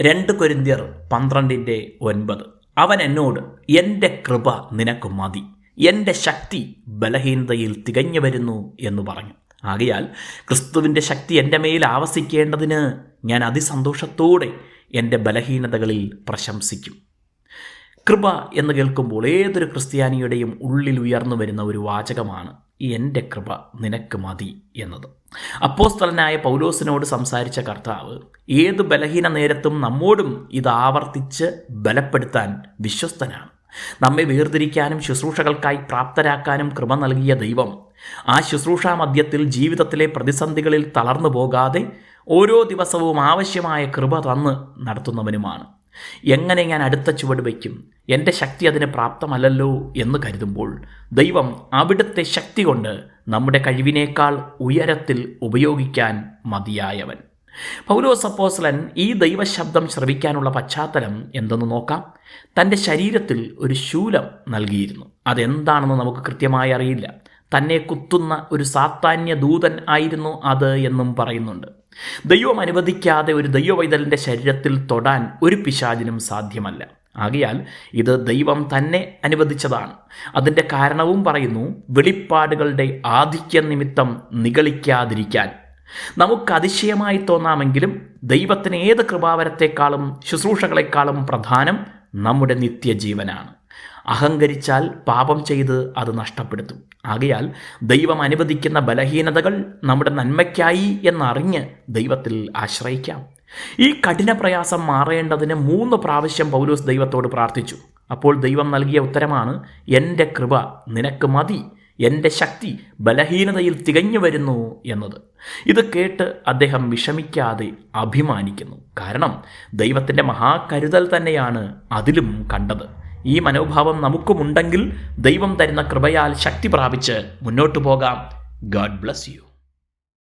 രണ്ട് കൊരിന്തിയർ പന്ത്രണ്ടിന്റെ ഒൻപത്. അവൻ എന്നോട് എന്റെ കൃപ നിനക്ക് മതി. എന്റെ ശക്തി ബലഹീനതയിൽ തികഞ്ഞു വരുന്നു എന്ന് പറഞ്ഞു. ആകയാൽ ക്രിസ്തുവിന്റെ ശക്തി എന്റെ മേൽ ആവസിക്കേണ്ടതിന് ഞാൻ അതിസന്തോഷത്തോടെ എന്റെ ബലഹീനതകളിൽ പ്രശംസിക്കും. കൃപ എന്ന് കേൾക്കുമ്പോൾ ഏതൊരു ക്രിസ്ത്യാനിയുടെയും ഉള്ളിൽ ഉയർന്നു വരുന്ന ഒരു വാചകമാണ് എന്റെ കൃപ നിനക്ക് മതി എന്നത്. അപ്പോസ്തലനായ പൗലോസിനോട് സംസാരിച്ച കർത്താവ് ഏത് ബലഹീന നേരത്തും നമ്മോടും ഇത് ആവർത്തിച്ച് ബലപ്പെടുത്താൻ വിശ്വസ്തനാണ്. നമ്മെ വേർതിരിക്കാനും ശുശ്രൂഷകൾക്കായി പ്രാപ്തരാക്കാനും കൃപ നൽകിയ ദൈവം ആ ശുശ്രൂഷാ മധ്യത്തിൽ ജീവിതത്തിലെ പ്രതിസന്ധികളിൽ തളർന്നു പോകാതെ ഓരോ ദിവസവും ആവശ്യമായ കൃപ തന്ന് നടത്തുന്നവനുമാണ്. എങ്ങനെ ഞാൻ അടുത്ത ചുവട് വയ്ക്കും? എന്റെ ശക്തി അതിന് പ്രാപ്തമല്ലല്ലോ എന്ന് കരുതുമ്പോൾ ദൈവം അവിടുത്തെ ശക്തി കൊണ്ട് നമ്മുടെ കഴിവിനേക്കാൾ ഉയരത്തിൽ ഉപയോഗിക്കാൻ മതിയായവൻ. പൗലോസ് അപ്പോസ്ലൻ ഈ ദൈവശബ്ദം ശ്രവിക്കാനുള്ള പശ്ചാത്തലം എന്തെന്ന് നോക്കാം. തന്റെ ശരീരത്തിൽ ഒരു ശൂലം നൽകിയിരുന്നു. അതെന്താണെന്ന് നമുക്ക് കൃത്യമായി അറിയില്ല. തന്നെ കുത്തുന്ന ഒരു സാത്താന്യ ദൂതൻ ആയിരുന്നു അത് എന്നും പറയുന്നുണ്ട്. ദൈവം അനുവദിക്കാതെ ഒരു ദൈവവൈതലിന്റെ ശരീരത്തിൽ തൊടാൻ ഒരു പിശാചിനും സാധ്യമല്ല. ആകയാൽ ഇത് ദൈവം തന്നെ അനുവദിച്ചതാണ്. അതിന്റെ കാരണവും പറയുന്നു വെളിപ്പാടുകളുടെ ആധിക്യ നിമിത്തം നിഗളിക്കാതിരിക്കാൻ. നമുക്ക് അതിശയമായി തോന്നാമെങ്കിലും ദൈവത്തിന് ഏത് കൃപാവരത്തെക്കാളും ശുശ്രൂഷകളെക്കാളും പ്രധാനം നമ്മുടെ നിത്യജീവനാണ്. അഹങ്കരിച്ചാൽ പാപം ചെയ്ത് അത് നഷ്ടപ്പെടുത്തും. ആകയാൽ ദൈവം അനുവദിക്കുന്ന ബലഹീനതകൾ നമ്മുടെ നന്മയ്ക്കായി എന്നറിഞ്ഞ് ദൈവത്തിൽ ആശ്രയിക്കാം. ഈ കഠിന പ്രയാസം മാറേണ്ടതിന് മൂന്ന് പ്രാവശ്യം പൗലോസ് ദൈവത്തോട് പ്രാർത്ഥിച്ചു. അപ്പോൾ ദൈവം നൽകിയ ഉത്തരമാണ് എന്റെ കൃപ നിനക്ക് മതി എന്റെ ശക്തി ബലഹീനതയിൽ തികഞ്ഞു വരുന്നു എന്നത്. ഇത് കേട്ട് അദ്ദേഹം വിഷമിക്കാതെ അഭിമാനിക്കുന്നു. കാരണം ദൈവത്തിന്റെ മഹാകരുതൽ തന്നെയാണ് അതിലും കണ്ടത്. ഈ മനോഭാവം നമുക്കുമുണ്ടെങ്കിൽ ദൈവം തരുന്ന കൃപയാൽ ശക്തി പ്രാപിച്ച് മുന്നോട്ടു പോകാം. God bless you